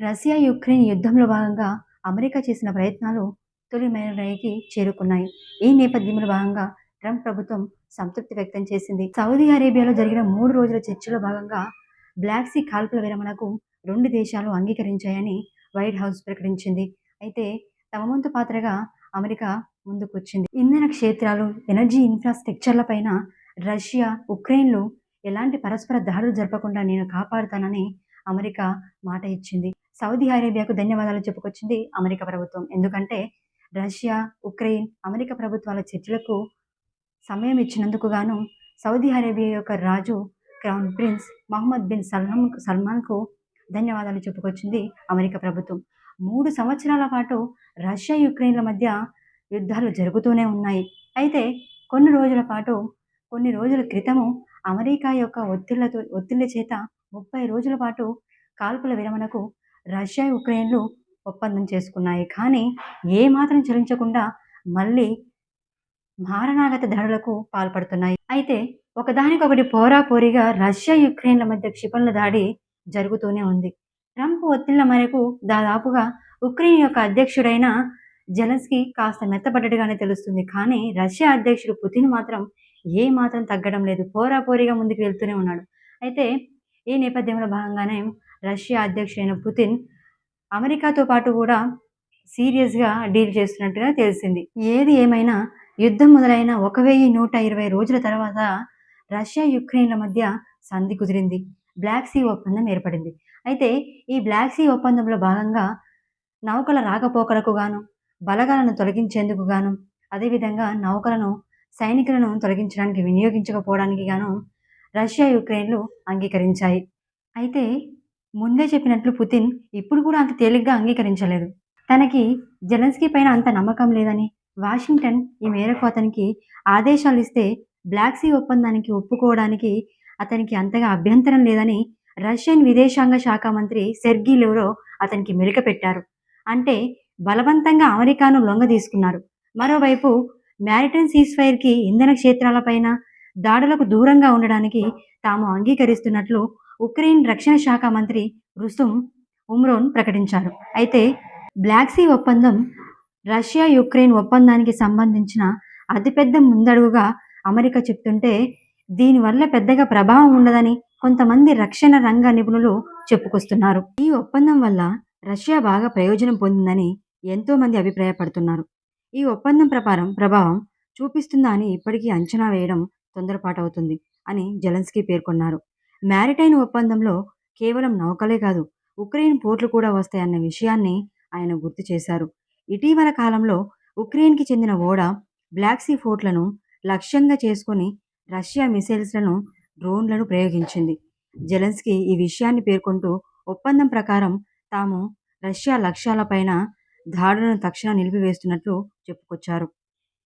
Russia Ukraine యుద్ధంలో భాగంగా America చేసిన ప్రయత్నాలు తొలి మైలురాయికి చేరుకున్నాయి. ఈ నేపథ్యంలో భాగంగా ట్రంప్ ప్రభుత్వం సంతృప్తి వ్యక్తం చేసింది. సౌదీ అరేబియాలో జరిగిన మూడు రోజుల చర్చలో భాగంగా బ్లాక్ సీ కాల్పుల విరమణకు రెండు దేశాలు అంగీకరించాయని వైట్ హౌస్ ప్రకటించింది. అయితే తమ వంతు పాత్రగా అమెరికా ముందుకొచ్చింది. ఇంధన క్షేత్రాలు ఎనర్జీ ఇన్ఫ్రాస్ట్రక్చర్ల పైన రష్యా ఉక్రెయిన్లు ఎలాంటి పరస్పర దాడులు జరపకుండా నేను కాపాడుతానని అమెరికా మాట ఇచ్చింది. సౌదీ అరేబియాకు ధన్యవాదాలు చెప్పుకొచ్చింది అమెరికా ప్రభుత్వం. ఎందుకంటే రష్యా ఉక్రెయిన్ అమెరికా ప్రభుత్వాల చర్చలకు సమయం ఇచ్చినందుకు గాను సౌదీ అరేబియా యొక్క రాజు crown prince Mohammed bin Salman సల్మాన్కు ధన్యవాదాలు చెప్పుకొచ్చింది అమెరికా ప్రభుత్వం. మూడు సంవత్సరాల పాటు రష్యా యుక్రెయిన్ల మధ్య యుద్ధాలు జరుగుతూనే ఉన్నాయి. అయితే కొన్ని రోజుల పాటు కొన్ని రోజుల క్రితము అమెరికా యొక్క ఒత్తిళ్ళతో ఒత్తిళ్ళ చేత ముప్పై రోజుల పాటు కాల్పుల విరమణకు రష్యా ఉక్రెయిన్లు ఒప్పందం చేసుకున్నాయి. కానీ ఏ మాత్రం చలించకుండా మళ్ళీ మారణాగత దాడులకు పాల్పడుతున్నాయి. అయితే ఒకదానికొకటి పోరాపోరీగా రష్యా యుక్రెయిన్ల మధ్య క్షిపణుల దాడి జరుగుతూనే ఉంది. ట్రంప్ ఒత్తిళ్ళ మేరకు దాదాపుగా ఉక్రెయిన్ యొక్క అధ్యక్షుడైన జెలెన్స్కీ కాస్త మెత్తపడ్డట్టుగానే తెలుస్తుంది. కానీ రష్యా అధ్యక్షుడు పుతిన్ మాత్రం ఏ మాత్రం తగ్గడం లేదు. పోరాపోరీగా ముందుకు వెళ్తూనే ఉన్నాడు. అయితే ఈ నేపథ్యంలో భాగంగానే రష్యా అధ్యక్షుడైన పుతిన్ అమెరికాతో పాటు కూడా సీరియస్గా డీల్ చేస్తున్నట్టుగా తెలిసింది. ఏది ఏమైనా యుద్ధం మొదలైన ఒక వెయ్యి నూట ఇరవై రోజుల తర్వాత రష్యా యుక్రెయిన్ల మధ్య సంధి కుదిరింది. బ్లాక్ సీ ఒప్పందం ఏర్పడింది. అయితే ఈ బ్లాక్ సీ ఒప్పందంలో భాగంగా నౌకల రాకపోకలకు గాను బలగాలను తొలగించేందుకు గాను అదేవిధంగా నౌకలను సైనికులను తొలగించడానికి వినియోగించకపోవడానికి గాను రష్యా యుక్రెయిన్లు అంగీకరించాయి. అయితే ముందే చెప్పినట్లు పుతిన్ ఇప్పుడు కూడా అంత తేలిగ్గా అంగీకరించలేదు. తనకి జెలెన్స్కీ పైన అంత నమ్మకం లేదని వాషింగ్టన్ ఈ మేరకు అతనికి ఆదేశాలు ఇస్తే బ్లాక్ సీ ఒప్పందానికి ఒప్పుకోవడానికి అతనికి అంతగా అభ్యంతరం లేదని రష్యన్ విదేశాంగ శాఖ మంత్రి సెర్గీ లెవరో అతనికి మెలిక పెట్టారు. అంటే బలవంతంగా అమెరికాను లొంగ తీసుకున్నారు. మరోవైపు మ్యారిటైన్ సీస్ఫైర్కి ఇంధన క్షేత్రాలపైన దాడులకు దూరంగా ఉండడానికి తాము అంగీకరిస్తున్నట్లు ఉక్రెయిన్ రక్షణ శాఖ మంత్రి రుసుం ఉమ్రోన్ ప్రకటించారు. అయితే బ్లాక్ సీ ఒప్పందం రష్యా యుక్రెయిన్ ఒప్పందానికి సంబంధించిన అతిపెద్ద ముందడుగుగా అమెరికా చెప్తుంటే దీనివల్ల పెద్దగా ప్రభావం ఉండదని కొంతమంది రక్షణ రంగ నిపుణులు చెప్పుకొస్తున్నారు. ఈ ఒప్పందం వల్ల రష్యా బాగా ప్రయోజనం పొందిందని ఎంతోమంది అభిప్రాయపడుతున్నారు. ఈ ఒప్పందం ప్రకారం ప్రభావం చూపిస్తుందా అని ఇప్పటికీ అంచనా వేయడం తొందరపాటవుతుంది అని జెలెన్స్కీ పేర్కొన్నారు. మ్యారిటైన్ ఒప్పందంలో కేవలం నౌకలే కాదు ఉక్రెయిన్ పోర్ట్లు కూడా వస్తాయన్న విషయాన్ని ఆయన గుర్తు చేశారు. ఇటీవల కాలంలో ఉక్రెయిన్కి చెందిన ఓడ బ్లాక్సీ ఫోర్ట్లను లక్ష్యంగా చేసుకొని రష్యా మిసైల్స్లను డ్రోన్లను ప్రయోగించింది. జెలెన్స్కీ ఈ విషయాన్ని పేర్కొంటూ ఒప్పందం ప్రకారం తాము రష్యా లక్ష్యాలపైన దాడులను తక్షణం నిలిపివేస్తున్నట్లు చెప్పుకొచ్చారు.